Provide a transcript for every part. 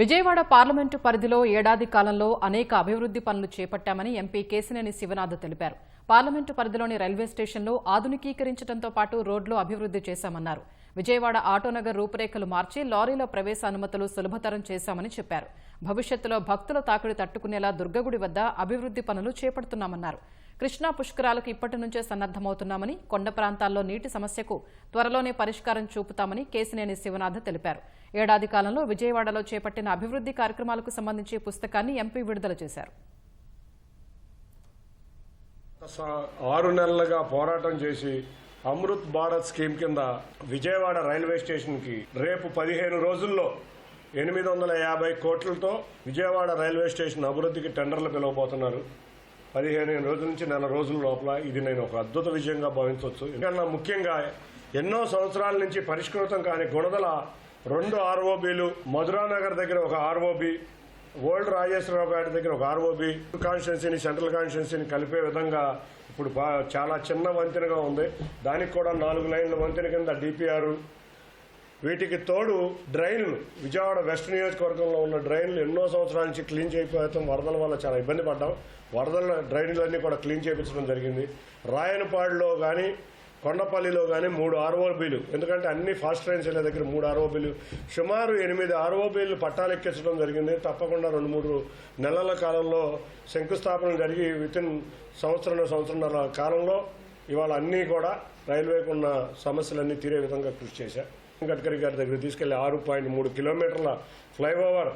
Vijayawada parliament పరిధిలో ఏడాది కాలంలో అనేక అభివృద్ధి పనులు చేపట్టామని ఎంపీ కేసినేని శివనాథ్ తెలిపారు. పార్లమెంటు పరిధిలోని రైల్వే స్టేషన్లో ఆధునికీకరించడంతో పాటు రోడ్లు అభివృద్ధి చేశామన్నారు. విజయవాడ ఆటోనగర్ రూపురేఖలు మార్చి లారీల ప్రవేశ అనుమతులు సులభతరం చేశామని చెప్పారు. భవిష్యత్తులో భక్తుల తాకిడి తట్టుకునేలా దుర్గగుడి వద్ద అభివృద్ధి పనులు చేపడుతున్నామన్నారు. కృష్ణా పుష్కరాలకు ఇప్పటి నుంచే సన్నద్దమవుతున్నామని కొండ ప్రాంతాల్లో నీటి సమస్యకు త్వరలోనే పరిష్కారం చూపుతామని కేసినేని శివనాథ్ తెలిపారు. ఏడాది కాలంలో విజయవాడలో చేపట్టిన అభివృద్ధి కార్యక్రమాలకు సంబంధించి పుస్తకాన్ని ఎంపీ విడుదల చేశారు. ఆరు నెలలుగా పోరాటం చేసి అమృత్ భారత్ స్కీమ్ కింద విజయవాడ రైల్వే స్టేషన్కి రేపు పదిహేను రోజుల్లో ఎనిమిది వందల యాభై కోట్లతో విజయవాడ రైల్వే స్టేషన్ అభివృద్ధికి టెండర్లు పిలవబోతున్నారు. పదిహేను రోజుల నుంచి నెల రోజుల లోపల ఇది నేను ఒక అద్భుత విజయంగా భావించవచ్చు. ఎందుకన్నా ముఖ్యంగా ఎన్నో సంవత్సరాల నుంచి పరిష్కృతం కాని గుణదల రెండు ఆర్ఓబీలు మధురానగర్ దగ్గర ఒక ఆర్ఓబి ఓల్డ్ రాజేశ్వరరావు గారి దగ్గర ఒక ఆర్ఓబి కాన్స్టిట్యున్సీని సెంట్రల్ కాన్స్టిట్యున్సీని కలిపే విధంగా ఇప్పుడు చాలా చిన్న వంతెనగా ఉంది. దానికి కూడా నాలుగు లైన్ల వంతెన కింద డిపిఆర్ వీటికి తోడు డ్రైన్లు. విజయవాడ వెస్ట్ నియోజకవర్గంలో ఉన్న డ్రైన్లు ఎన్నో సంవత్సరాల నుంచి క్లీన్ చేయకపోవడం వరదల వల్ల చాలా ఇబ్బంది పడ్డాం. వరదల డ్రైన్లన్నీ కూడా క్లీన్ చేయించడం జరిగింది. రాయనపాడులో కానీ కొండపల్లిలో కానీ మూడు ఆర్ఓబీలు. ఎందుకంటే అన్ని ఫాస్ట్ ట్రైన్స్ వెళ్ళే దగ్గర మూడు ఆర్ఓబీలు. సుమారు ఎనిమిది ఆర్ఓబీలు పట్టాలు ఎక్కించడం జరిగింది. తప్పకుండా రెండు మూడు నెలల కాలంలో శంకుస్థాపన జరిగి వితిన్ సంవత్సరం సంవత్సరంన్నర కాలంలో ఇవాళ అన్నీ కూడా రైల్వేకు ఉన్న సమస్యలన్నీ తీరే విధంగా కృషి చేశా. గడ్కరీ గారి దగ్గర తీసుకెళ్ళి ఆరు పాయింట్ మూడు కిలోమీటర్ల ఫ్లైఓవర్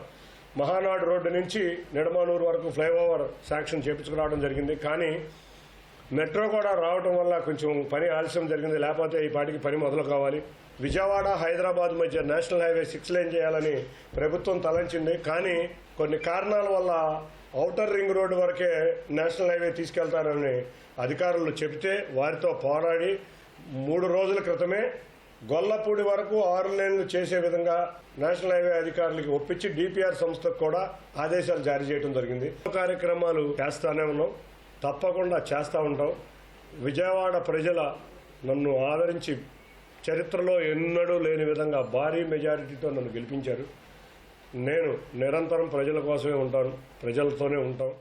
మహానాడు రోడ్డు నుంచి నిడమానూరు వరకు ఫ్లైఓవర్ శాంక్షన్ చేపించుకురావడం జరిగింది. కానీ మెట్రో కూడా రావడం వల్ల కొంచెం పని ఆలస్యం జరిగింది. లేకపోతే ఈ పాటికి పని మొదలు కావాలి. విజయవాడ హైదరాబాద్ మధ్య నేషనల్ హైవే సిక్స్ లైన్ చేయాలని ప్రభుత్వం తలంచింది. కానీ కొన్ని కారణాల వల్ల ఔటర్ రింగ్ రోడ్డు వరకే నేషనల్ హైవే తీసుకెళ్తారని అధికారులు చెబితే వారితో పోరాడి మూడు రోజుల క్రితమే గొల్లపూడి వరకు ఆరు లేన్లు చేసే విధంగా నేషనల్ హైవే అధికారులకి ఒప్పించి డిపిఆర్ సంస్థకు కూడా ఆదేశాలు జారీ చేయడం జరిగింది. కార్యక్రమాలు చేస్తానే ఉన్నాం. తప్పకుండా చేస్తూ ఉంటాం. విజయవాడ ప్రజల నన్ను ఆదరించి చరిత్రలో ఎన్నడూ లేని విధంగా భారీ మెజారిటీతో నన్ను గెలిపించారు. నేను నిరంతరం ప్రజల కోసమే ఉంటాను ప్రజలతోనే ఉంటాం.